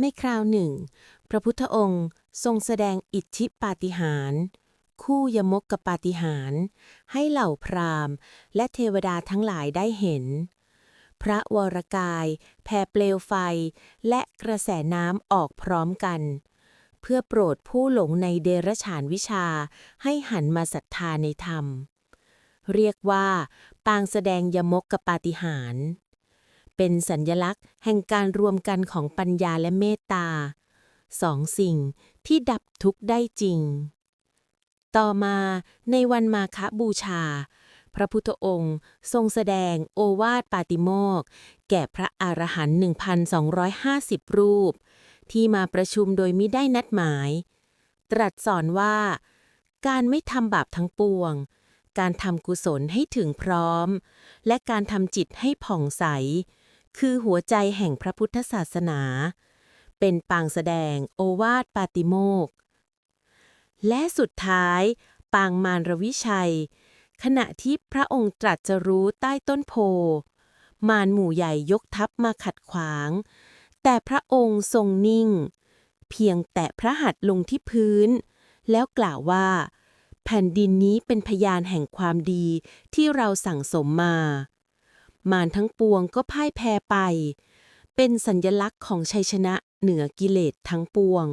ในคราวหนึ่ง พระพุทธองค์ทรงแสดงอิทธิปาฏิหาริย์คู่ยมกกับปาฏิหาริย์ให้เหล่าพราหมณ์ และเทวดาทั้งหลายได้เห็น พระวรกายแผ่เปลวไฟ และกระแสน้ำออกพร้อมกัน เพื่อโปรดผู้หลงในเดรฉานวิชาให้หันมาศรัทธาในธรรม เรียกว่า ปางแสดงยมกกับปาฏิหาริย์ เป็นสัญญลักษณ์ แห่งการรวมกันของปัญญาและเมตตาสองสิ่งที่ดับทุกข์ได้จริง ต่อมาในวันมาฆบูชา พระพุทธองค์ทรงแสดงโอวาทปาติโมกแก่พระอรหันต์1,250 รูป ที่มาประชุมโดยมิได้นัดหมาย ตรัสสอนว่า การไม่ทำบาปทั้งปวง การทำกุศลให้ถึงพร้อม และการทำจิตให้ผ่องใส คือหัวใจแห่งพระพุทธศาสนา เป็นปางแสดงโอวาทปาติโมก และสุดท้าย ปางมารรวิชัย ขณะที่พระองค์ตรัสจะรู้ใต้ต้นโพ มารหมู่ใหญ่ยกทัพมาขัดขวาง แต่พระองค์ทรงนิ่ง เพียงแตะพระหัตถ์ลงที่พื้น แล้วกล่าวว่าแผ่นดินนี้เป็นพยานแห่งความดีที่เราสั่งสมมา มารทั้งปวงก็พ่ายแพ้ไป เป็นสัญญลักษณ์ของชัยชนะเหนือกิเลสทั้งปวง